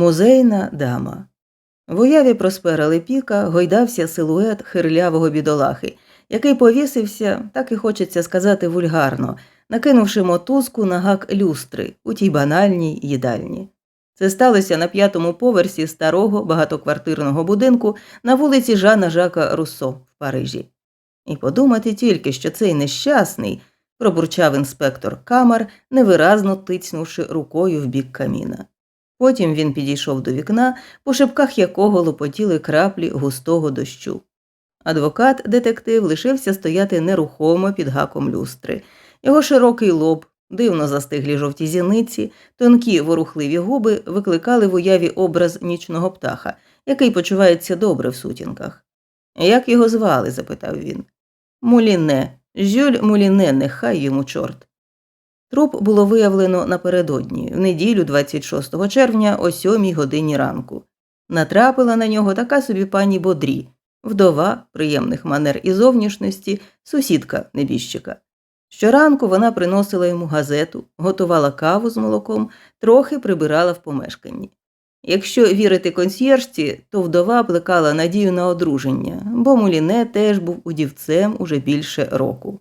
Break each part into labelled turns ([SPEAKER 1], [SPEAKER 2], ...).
[SPEAKER 1] Музейна дама. В уяві Проспера Лепіка гойдався силует хирлявого бідолахи, який повісився, так і хочеться сказати вульгарно, накинувши мотузку на гак люстри у тій банальній їдальні. Це сталося на п'ятому поверсі старого багатоквартирного будинку на вулиці Жана Жака Руссо в Парижі. І подумати тільки, що цей нещасний, пробурчав інспектор камер, невиразно тицнувши рукою в бік каміна. Потім він підійшов до вікна, по шибках якого лопотіли краплі густого дощу. Адвокат, детектив, лишився стояти нерухомо під гаком люстри. Його широкий лоб, дивно застиглі жовті зіниці, тонкі ворухливі губи викликали в уяві образ нічного птаха, який почувається добре в сутінках. Як його звали? запитав він. Муліне, Жюль Муліне, нехай йому чорт. Труп було виявлено напередодні, в неділю 26 червня о 7 годині ранку. Натрапила на нього така собі пані Бодрі, вдова приємних манер і зовнішності, сусідка небіжчика. Щоранку вона приносила йому газету, готувала каву з молоком, трохи прибирала в помешканні. Якщо вірити консьєржці, то вдова плекала надію на одруження, бо Муліне теж був удівцем уже більше року.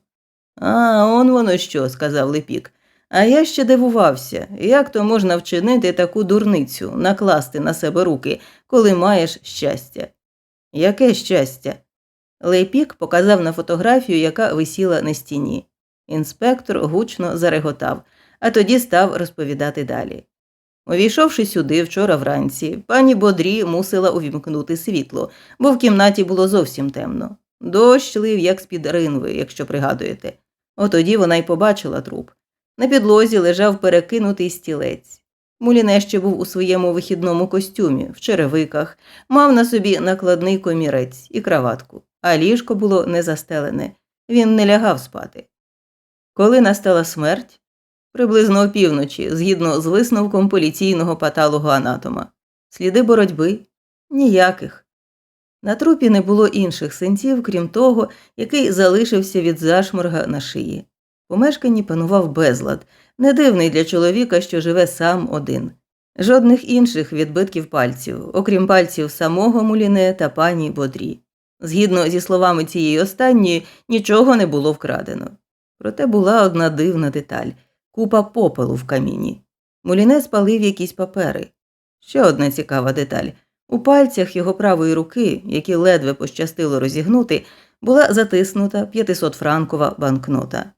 [SPEAKER 1] А, он воно що, сказав Лепік. А я ще дивувався, як то можна вчинити таку дурницю, накласти на себе руки, коли маєш щастя. Яке щастя? Лейпік показав на фотографію, яка висіла на стіні. Інспектор гучно зареготав, а тоді став розповідати далі. Увійшовши сюди вчора вранці, пані Бодрі мусила увімкнути світло, бо в кімнаті було зовсім темно. Дощ лив, як з-під ринви, якщо пригадуєте. Отоді вона й побачила труп. На підлозі лежав перекинутий стілець. Муліне ще був у своєму вихідному костюмі, в черевиках, мав на собі накладний комірець і краватку, а ліжко було не застелене. Він не лягав спати. Коли настала смерть, приблизно опівночі, згідно з висновком поліційного патологоанатома. Сліди боротьби ніяких. На трупі не було інших синців, крім того, який залишився від зашморга на шиї. В помешканні панував безлад, не дивний для чоловіка, що живе сам один. Жодних інших відбитків пальців, окрім пальців самого Муліне та пані Бодрі. Згідно зі словами цієї останньої, нічого не було вкрадено. Проте була одна дивна деталь купа попелу в каміні. Муліне спалив якісь папери. Ще одна цікава деталь. У пальцях його правої руки, які ледве пощастило розігнути, була затиснута 500-франкова банкнота.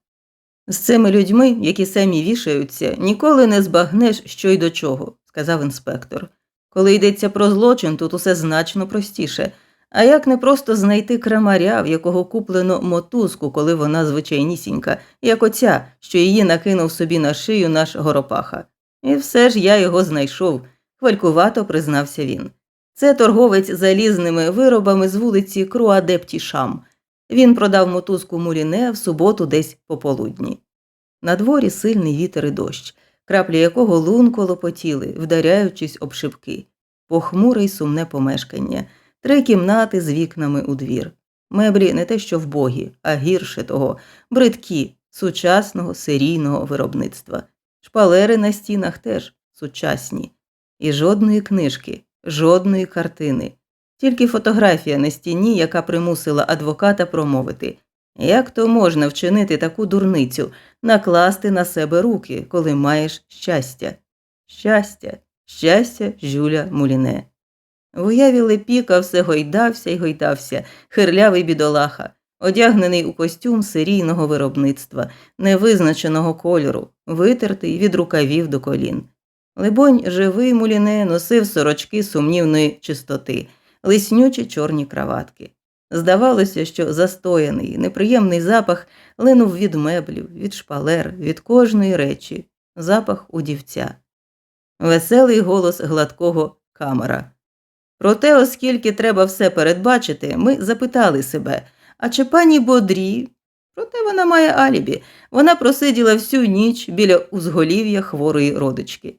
[SPEAKER 1] З цими людьми, які самі вішаються, ніколи не збагнеш, що й до чого, сказав інспектор. Коли йдеться про злочин, тут усе значно простіше. А як не просто знайти крамаря, в якого куплено мотузку, коли вона звичайнісінька, як оця, що її накинув собі на шию наш горопаха. І все ж я його знайшов, хвалькувато признався він. Це торговець залізними виробами з вулиці Круадептішам. Він продав мотузку Муріне в суботу десь пополудні. На дворі сильний вітер і дощ, краплі якого лунко лопотіли, вдаряючись об шибки, похмуре й сумне помешкання, три кімнати з вікнами у двір. Меблі не те, що вбогі, а гірше того, бридкі, сучасного серійного виробництва. Шпалери на стінах теж сучасні. І жодної книжки, жодної картини, тільки фотографія на стіні, яка примусила адвоката промовити як то можна вчинити таку дурницю, накласти на себе руки, коли маєш щастя? Щастя, щастя, Жюля Муліне. В уяві Лепіка все гойдався й гойдався, хирлявий бідолаха, одягнений у костюм серійного виробництва, невизначеного кольору, витертий від рукавів до колін. Либонь, живий муліне носив сорочки сумнівної чистоти, лиснючі чорні краватки. Здавалося, що застояний, неприємний запах линув від меблів, від шпалер, від кожної речі, запах удівця. Веселий голос гладкого камера. Проте, оскільки треба все передбачити, ми запитали себе а чи пані Бодрі? Проте вона має алібі. Вона просиділа всю ніч біля узголів'я хворої родички.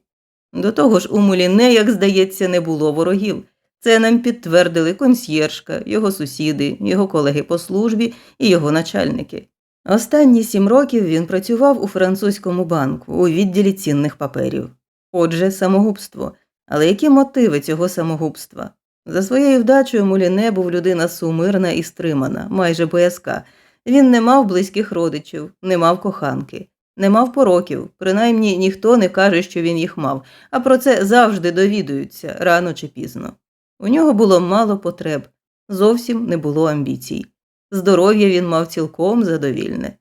[SPEAKER 1] До того ж, у Муліне, як здається, не було ворогів. Це нам підтвердили консьєржка, його сусіди, його колеги по службі і його начальники. Останні сім років він працював у французькому банку у відділі цінних паперів. Отже, самогубство. Але які мотиви цього самогубства? За своєю вдачею Муліне був людина сумирна і стримана, майже боязка. Він не мав близьких родичів, не мав коханки, не мав пороків, принаймні ніхто не каже, що він їх мав, а про це завжди довідуються рано чи пізно. У нього було мало потреб, зовсім не було амбіцій. Здоров'я він мав цілком задовільне.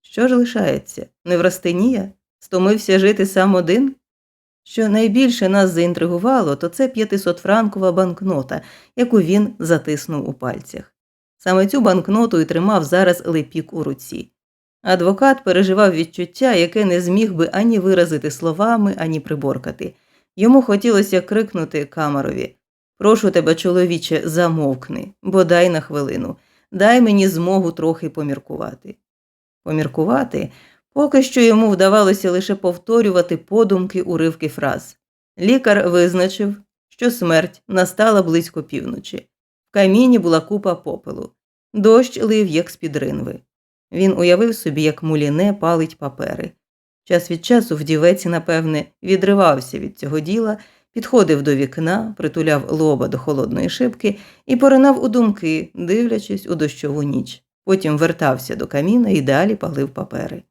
[SPEAKER 1] Що ж лишається? Неврастенія? Стомився жити сам один? Що найбільше нас заінтригувало, то це 500-франкова банкнота, яку він затиснув у пальцях. Саме цю банкноту і тримав зараз лепік у руці. Адвокат переживав відчуття, яке не зміг би ані виразити словами, ані приборкати. Йому хотілося крикнути камерові Прошу тебе, чоловіче, замовкни, бодай на хвилину, дай мені змогу трохи поміркувати. Поміркувати поки що йому вдавалося лише повторювати подумки уривки фраз. Лікар визначив, що смерть настала близько півночі. В каміні була купа попелу. Дощ лив, як з-під ринви. Він уявив собі, як муліне палить папери. Час від часу вдівець, напевне, відривався від цього діла, підходив до вікна, притуляв лоба до холодної шибки і поринав у думки, дивлячись у дощову ніч. Потім вертався до каміна і далі палив папери.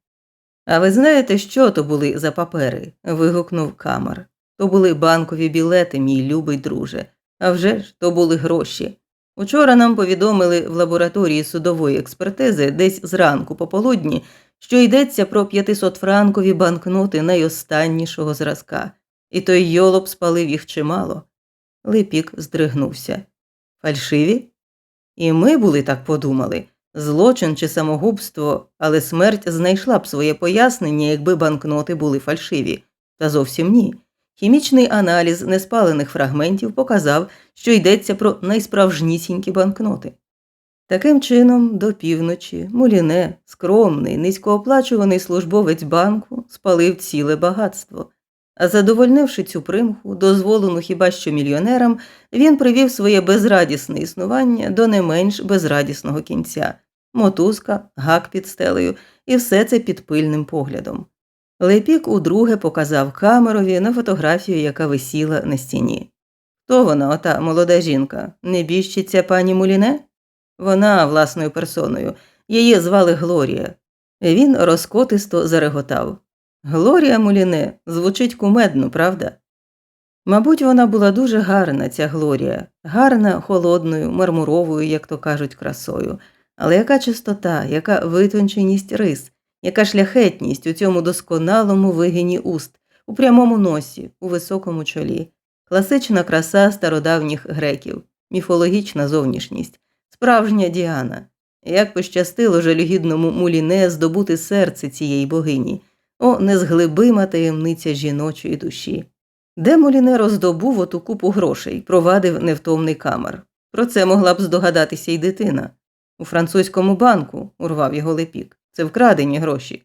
[SPEAKER 1] А ви знаєте, що то були за папери? вигукнув камер. То були банкові білети, мій любий друже. А вже ж то були гроші. Учора нам повідомили в лабораторії судової експертизи десь зранку пополудні, що йдеться про 500-франкові банкноти найостаннішого зразка, і той йолоп спалив їх чимало. Липік здригнувся. Фальшиві? І ми були так подумали. Злочин чи самогубство, але смерть знайшла б своє пояснення, якби банкноти були фальшиві. Та зовсім ні. Хімічний аналіз неспалених фрагментів показав, що йдеться про найсправжнісінькі банкноти. Таким чином, до півночі, Муліне, скромний, низькооплачуваний службовець банку, спалив ціле багатство. А задовольнивши цю примху, дозволену хіба що мільйонерам, він привів своє безрадісне існування до не менш безрадісного кінця мотузка, гак під стелею, і все це під пильним поглядом. Лепік удруге показав камерові на фотографію, яка висіла на стіні. Хто вона, ота молода жінка? Небіжчиця пані Муліне? Вона власною персоною. Її звали Глорія. Він розкотисто зареготав. Глорія Муліне звучить кумедно, правда? Мабуть, вона була дуже гарна, ця Глорія, гарна холодною, мармуровою, як то кажуть, красою. Але яка чистота, яка витонченість рис, яка шляхетність у цьому досконалому вигині уст, у прямому носі, у високому чолі, класична краса стародавніх греків, міфологічна зовнішність, справжня Діана. Як пощастило жалюгідному муліне здобути серце цієї богині, о, незглибима таємниця жіночої душі. Де Муліне роздобув оту купу грошей, провадив невтомний камер. Про це могла б здогадатися й дитина. У французькому банку, урвав його лепік. Це вкрадені гроші.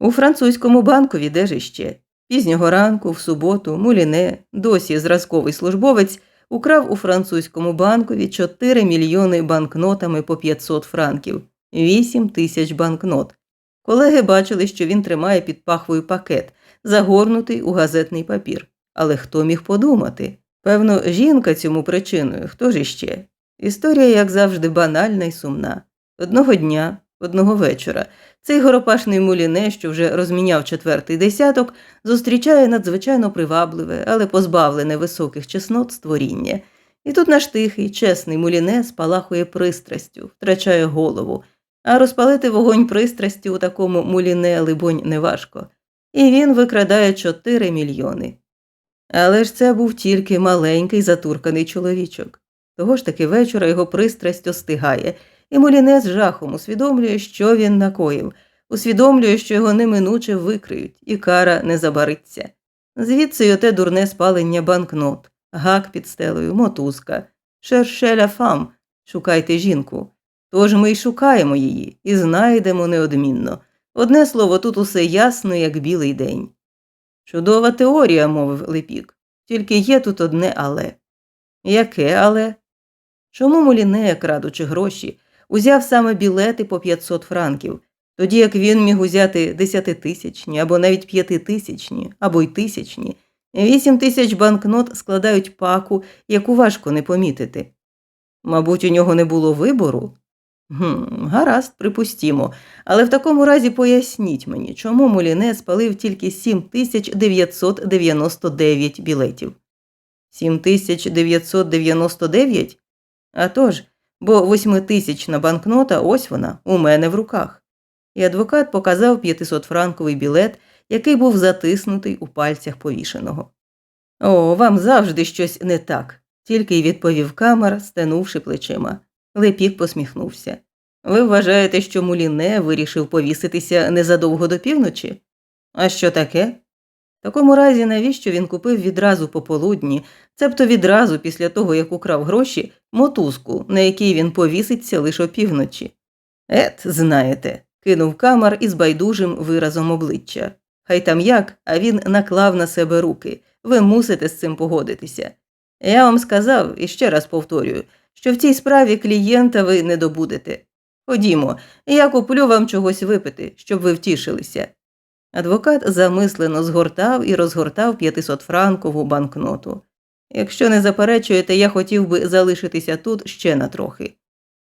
[SPEAKER 1] У французькому банкові де ж іще. Пізнього ранку, в суботу, Муліне, досі зразковий службовець, украв у французькому банкові 4 мільйони банкнотами по 500 франків, 8 тисяч банкнот. Колеги бачили, що він тримає під пахвою пакет, загорнутий у газетний папір. Але хто міг подумати? Певно, жінка цьому причиною, хто ж іще? Історія, як завжди, банальна і сумна. Одного дня, одного вечора, цей горопашний муліне, що вже розміняв четвертий десяток, зустрічає надзвичайно привабливе, але позбавлене високих чеснот створіння. І тут наш тихий, чесний муліне спалахує пристрастю, втрачає голову, а розпалити вогонь пристрасті у такому муліне, либонь, неважко. І він викрадає 4 мільйони. Але ж це був тільки маленький затурканий чоловічок. Того ж таки вечора його пристрасть остигає, і Моліне з жахом усвідомлює, що він накоїв, усвідомлює, що його неминуче викриють, і кара не забариться. Звідси й оте дурне спалення банкнот, гак під стелею, мотузка, шершеля фам, шукайте жінку. Тож ми й шукаємо її і знайдемо неодмінно. Одне слово, тут усе ясно, як білий день. Чудова теорія, мовив Лепік, тільки є тут одне але. Яке але? Чому Моліне, крадучи гроші, узяв саме білети по 500 франків, тоді як він міг узяти десятитисячні або навіть п'ятитисячні, або й тисячні, Вісім тисяч банкнот складають паку, яку важко не помітити. Мабуть, у нього не було вибору? Гм, гаразд, припустімо. Але в такому разі поясніть мені, чому Моліне спалив тільки 7999 білетів. 7999? А тож, бо восьмитисячна банкнота, ось вона, у мене в руках. І адвокат показав 500-франковий білет, який був затиснутий у пальцях повішеного. О, вам завжди щось не так, тільки й відповів камер, стенувши плечима. Лепік посміхнувся. Ви вважаєте, що Муліне вирішив повіситися незадовго до півночі? А що таке? Такому разі, навіщо він купив відразу пополудні, цебто відразу після того, як украв гроші, мотузку, на якій він повіситься лише опівночі? Ет, знаєте, кинув камар із байдужим виразом обличчя. Хай там як, а він наклав на себе руки. Ви мусите з цим погодитися. Я вам сказав і ще раз повторюю, що в цій справі клієнта ви не добудете. Ходімо, я куплю вам чогось випити, щоб ви втішилися. Адвокат замислено згортав і розгортав 500-франкову банкноту. Якщо не заперечуєте, я хотів би залишитися тут ще на трохи.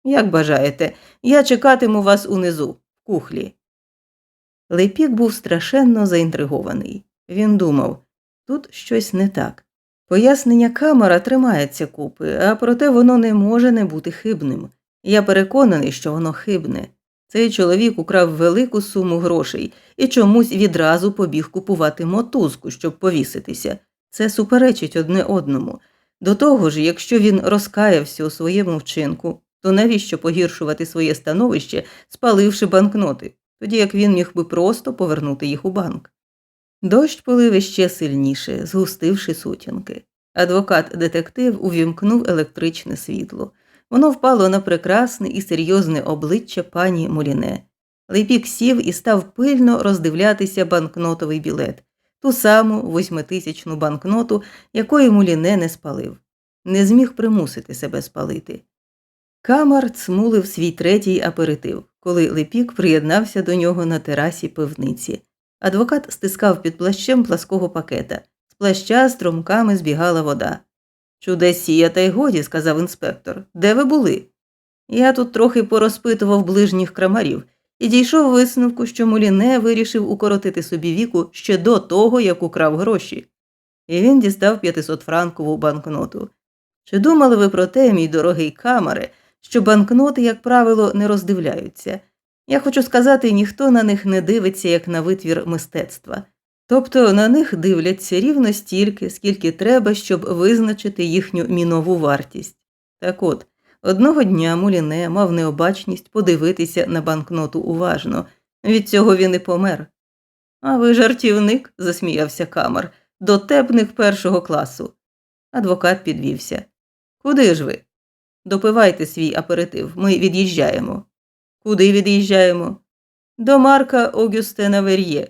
[SPEAKER 1] Як бажаєте, я чекатиму вас унизу, в кухлі. Лепік був страшенно заінтригований. Він думав тут щось не так. Пояснення камера тримається купи, а проте воно не може не бути хибним. Я переконаний, що воно хибне. Цей чоловік украв велику суму грошей і чомусь відразу побіг купувати мотузку, щоб повіситися. Це суперечить одне одному. До того ж, якщо він розкаявся у своєму вчинку, то навіщо погіршувати своє становище, спаливши банкноти, тоді як він міг би просто повернути їх у банк. Дощ полив іще сильніше, згустивши сутінки. Адвокат-детектив увімкнув електричне світло. Воно впало на прекрасне і серйозне обличчя пані Муліне. Лейпік сів і став пильно роздивлятися банкнотовий білет, ту саму восьмитисячну банкноту, якої Муліне не спалив. Не зміг примусити себе спалити. Камар цмулив свій третій аперитив, коли Лепік приєднався до нього на терасі пивниці. Адвокат стискав під плащем плаского пакета. З плаща струмками збігала вода. Чудесія, та й годі, сказав інспектор. Де ви були? Я тут трохи порозпитував ближніх крамарів і дійшов висновку, що Муліне вирішив укоротити собі віку ще до того, як украв гроші. І він дістав 500-франкову банкноту. Чи думали ви про те, мій дорогий камаре, що банкноти, як правило, не роздивляються? Я хочу сказати, ніхто на них не дивиться як на витвір мистецтва. Тобто на них дивляться рівно стільки, скільки треба, щоб визначити їхню мінову вартість. Так от, одного дня Муліне мав необачність подивитися на банкноту уважно. Від цього він і помер. А ви жартівник, засміявся камар, дотепник першого класу. Адвокат підвівся. Куди ж ви? Допивайте свій аперитив, ми від'їжджаємо. Куди від'їжджаємо? До Марка Огюстена Вер'є.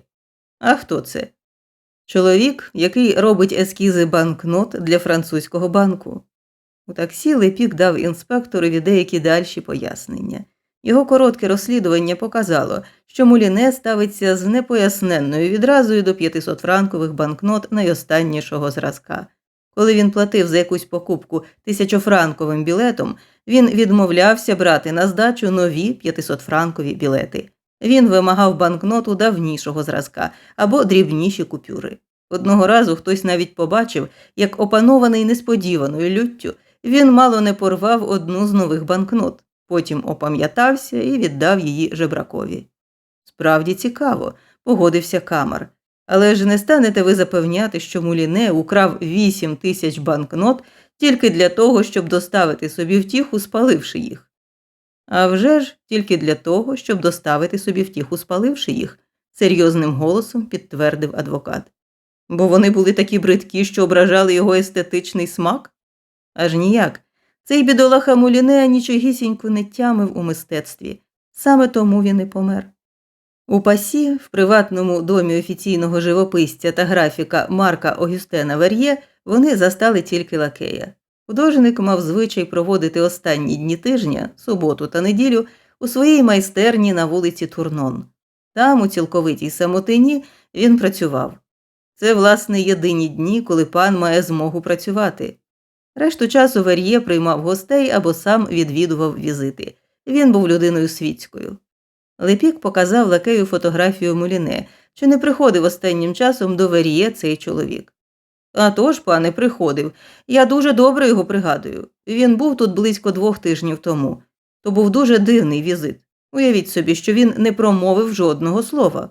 [SPEAKER 1] А хто це? Чоловік, який робить ескізи банкнот для французького банку. У таксі Лепік дав інспекторові деякі дальші пояснення. Його коротке розслідування показало, що Муліне ставиться з непоясненною відразою до 500 франкових банкнот найостаннішого зразка. Коли він платив за якусь покупку тисячофранковим білетом, він відмовлявся брати на здачу нові 500-франкові білети. Він вимагав банкноту давнішого зразка або дрібніші купюри. Одного разу хтось навіть побачив, як опанований несподіваною люттю, він мало не порвав одну з нових банкнот, потім опам'ятався і віддав її жебракові. Справді цікаво, погодився камар. Але ж не станете ви запевняти, що Муліне украв 8 тисяч банкнот тільки для того, щоб доставити собі втіху, спаливши їх. А вже ж тільки для того, щоб доставити собі втіху, спаливши їх, серйозним голосом підтвердив адвокат. Бо вони були такі бридкі, що ображали його естетичний смак? Аж ніяк. Цей бідолаха Муліне нічогісінько не тямив у мистецтві, саме тому він і помер. У пасі, в приватному домі офіційного живописця та графіка Марка Огюстена Вер'є, вони застали тільки лакея. Художник мав звичай проводити останні дні тижня, суботу та неділю, у своїй майстерні на вулиці Турнон. Там, у цілковитій самотині, він працював. Це, власне, єдині дні, коли пан має змогу працювати. Решту часу Вер'є приймав гостей або сам відвідував візити. Він був людиною світською. Лепік показав лакею фотографію Муліне, чи не приходив останнім часом до Вер'є цей чоловік. «А тож, пане, приходив. Я дуже добре його пригадую. Він був тут близько двох тижнів тому. То був дуже дивний візит. Уявіть собі, що він не промовив жодного слова.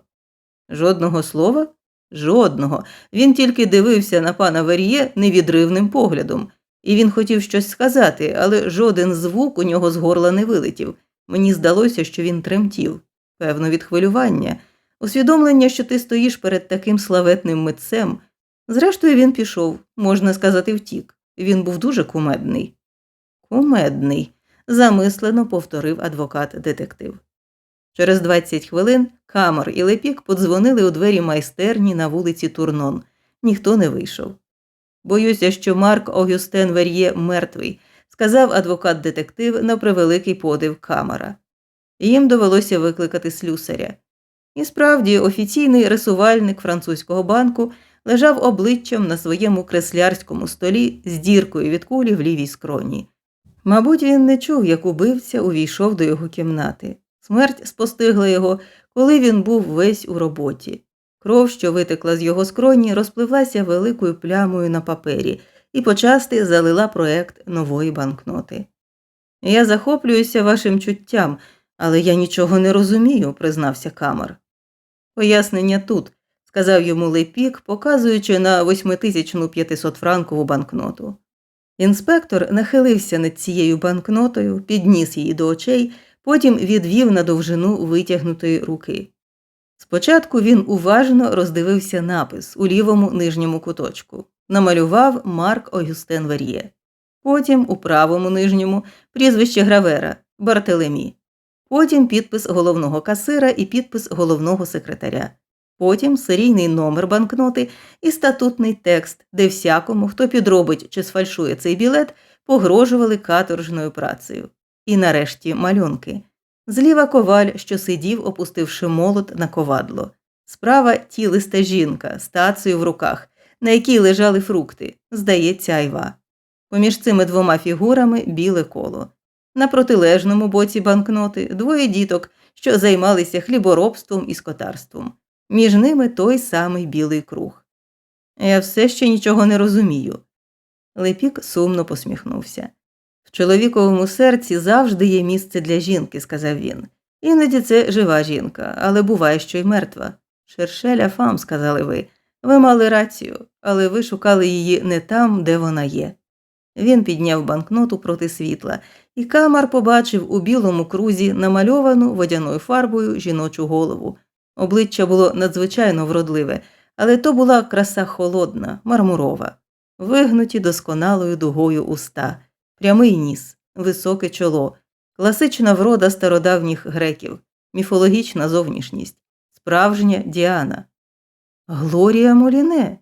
[SPEAKER 1] Жодного слова? Жодного. Він тільки дивився на пана Вер'є невідривним поглядом, і він хотів щось сказати, але жоден звук у нього з горла не вилетів. Мені здалося, що він тремтів, певно, від хвилювання, усвідомлення, що ти стоїш перед таким славетним митцем. Зрештою, він пішов, можна сказати, втік. Він був дуже кумедний. Кумедний, замислено повторив адвокат-детектив. Через 20 хвилин Камер і Лепік подзвонили у двері майстерні на вулиці Турнон. Ніхто не вийшов. Боюся, що Марк Огюстен Вер'є мертвий, сказав адвокат-детектив на превеликий подив Камера. Їм довелося викликати слюсаря. І справді, офіційний рисувальник французького банку лежав обличчям на своєму креслярському столі з діркою від кулі в лівій скроні. Мабуть, він не чув, як убивця увійшов до його кімнати. Смерть спостигла його, коли він був весь у роботі. Кров, що витекла з його скроні, розпливлася великою плямою на папері і почасти залила проект нової банкноти. Я захоплююся вашим чуттям, але я нічого не розумію, признався Камер. Пояснення тут, сказав йому Лепік, показуючи на 8500 франкову банкноту. Інспектор нахилився над цією банкнотою, підніс її до очей, потім відвів на довжину витягнутої руки. Спочатку він уважно роздивився напис у лівому нижньому куточку, намалював Марк Огюстен Вер'є. Потім у правому нижньому прізвище гравера Бартелемі. Потім підпис головного касира і підпис головного секретаря. Потім серійний номер банкноти і статутний текст, де всякому, хто підробить чи сфальшує цей білет, погрожували каторжною працею. І нарешті малюнки. Зліва коваль, що сидів, опустивши молот на ковадло. Справа тілиста жінка з в руках, на якій лежали фрукти, здається, айва. Поміж цими двома фігурами біле коло. На протилежному боці банкноти двоє діток, що займалися хліборобством і скотарством. Між ними той самий білий круг. Я все ще нічого не розумію. Лепік сумно посміхнувся. В чоловіковому серці завжди є місце для жінки, сказав він. Іноді це жива жінка, але буває, що й мертва. Шершеля фам, сказали ви. Ви мали рацію, але ви шукали її не там, де вона є. Він підняв банкноту проти світла, і камар побачив у білому крузі намальовану водяною фарбою жіночу голову. Обличчя було надзвичайно вродливе, але то була краса холодна, мармурова, вигнуті досконалою дугою уста, прямий ніс, високе чоло, класична врода стародавніх греків, міфологічна зовнішність, справжня Діана. Глорія Моліне.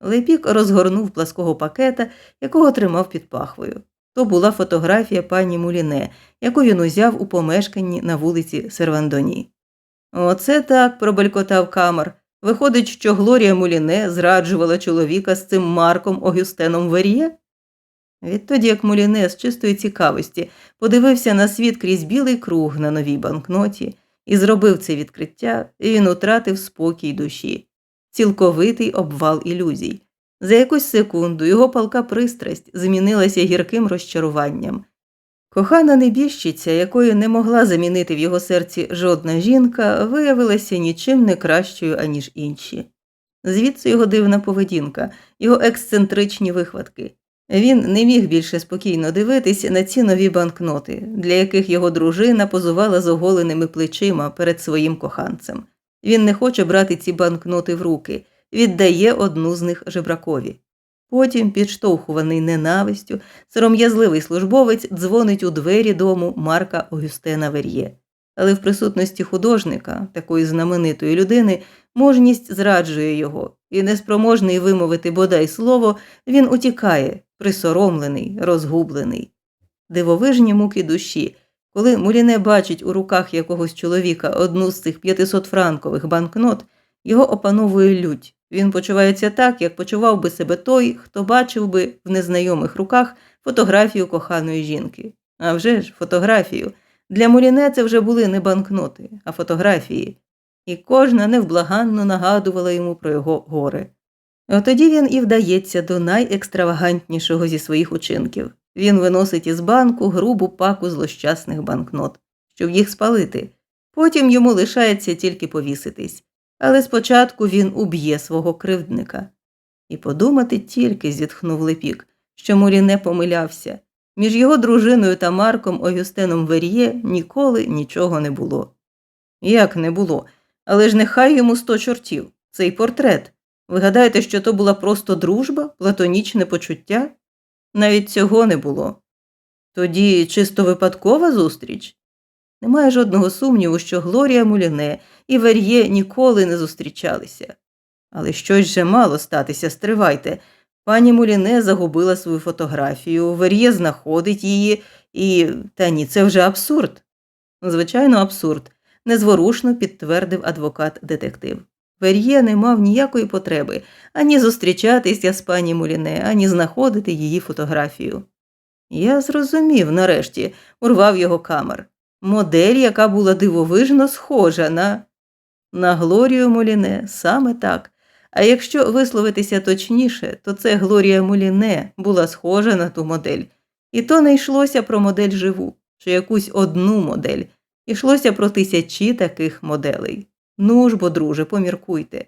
[SPEAKER 1] Лепік розгорнув плаского пакета, якого тримав під пахвою. То була фотографія пані Муліне, яку він узяв у помешканні на вулиці Сервандоні. Оце так, пробелькотав камер. Виходить, що Глорія Муліне зраджувала чоловіка з цим Марком Огюстеном Вер'є? Відтоді, як Муліне з чистої цікавості подивився на світ крізь білий круг на новій банкноті і зробив це відкриття, він утратив спокій душі, цілковитий обвал ілюзій. За якусь секунду його палка пристрасть змінилася гірким розчаруванням. Кохана небіжчиця, якої не могла замінити в його серці жодна жінка, виявилася нічим не кращою, аніж інші. Звідси його дивна поведінка, його ексцентричні вихватки. Він не міг більше спокійно дивитися на ці нові банкноти, для яких його дружина позувала з оголеними плечима перед своїм коханцем. Він не хоче брати ці банкноти в руки, віддає одну з них жебракові. Потім, підштовхуваний ненавистю, сором'язливий службовець дзвонить у двері дому Марка Огюстена Вер'є. Але в присутності художника, такої знаменитої людини, мужність зраджує його, і неспроможний вимовити бодай слово, він утікає, присоромлений, розгублений. Дивовижні муки душі, коли Муліне бачить у руках якогось чоловіка одну з цих 500 франкових банкнот, Його опановує лють. Він почувається так, як почував би себе той, хто бачив би в незнайомих руках фотографію коханої жінки. А вже ж фотографію. Для Муліне це вже були не банкноти, а фотографії, і кожна невблаганно нагадувала йому про його горе. Отоді він і вдається до найекстравагантнішого зі своїх учинків. Він виносить із банку грубу паку злощасних банкнот, щоб їх спалити. Потім йому лишається тільки повіситись. Але спочатку він уб'є свого кривдника. І подумати тільки, зітхнув Лепік, що Мурі не помилявся. Між його дружиною та Марком Огюстеном Вер'є ніколи нічого не було. Як не було? Але ж нехай йому сто чортів. Цей портрет. Ви гадаєте, що то була просто дружба, платонічне почуття? Навіть цього не було. Тоді чисто випадкова зустріч? Немає жодного сумніву, що Глорія Муліне і Вер'є ніколи не зустрічалися. Але щось же мало статися, стривайте. Пані Муліне загубила свою фотографію, Вер'є знаходить її, і. Та ні, це вже абсурд. Звичайно, абсурд, незворушно підтвердив адвокат детектив. Вер'є не мав ніякої потреби ані зустрічатися з пані Муліне, ані знаходити її фотографію. Я зрозумів, нарешті, урвав його камер. Модель, яка була дивовижно схожа на. На Глорію Муліне, саме так. А якщо висловитися точніше, то це Глорія Муліне була схожа на ту модель. І то не йшлося про модель живу, чи якусь одну модель, йшлося про тисячі таких моделей. Ну ж бо, друже, поміркуйте.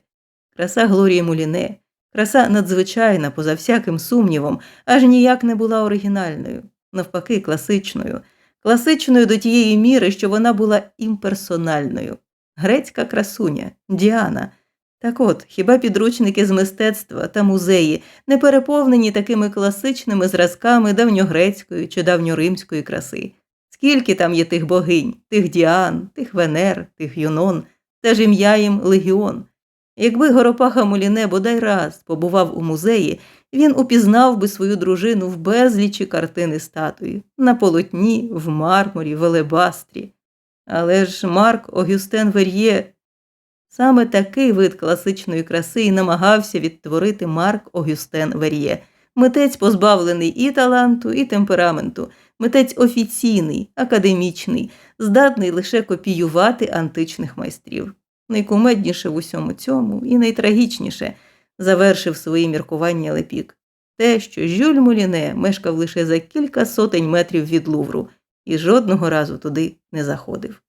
[SPEAKER 1] Краса Глорії Муліне, краса надзвичайна, поза всяким сумнівом, аж ніяк не була оригінальною, навпаки, класичною, класичною до тієї міри, що вона була імперсональною. Грецька красуня, Діана. Так от, хіба підручники з мистецтва та музеї не переповнені такими класичними зразками давньогрецької чи давньоримської краси? Скільки там є тих богинь, тих Діан, тих Венер, тих Юнон, теж ім'я їм Легіон. Якби Горопаха Муліне бодай раз побував у музеї, він упізнав би свою дружину в безлічі картини статуї, на полотні, в мармурі, в алебастрі. Але ж Марк Огюстен Вер'є саме такий вид класичної краси і намагався відтворити Марк Огюстен Вер'є, митець позбавлений і таланту, і темпераменту, митець офіційний, академічний, здатний лише копіювати античних майстрів. Найкумедніше в усьому цьому і найтрагічніше завершив свої міркування Лепік. Те, що Жюль Муліне мешкав лише за кілька сотень метрів від Лувру і жодного разу туди не заходив.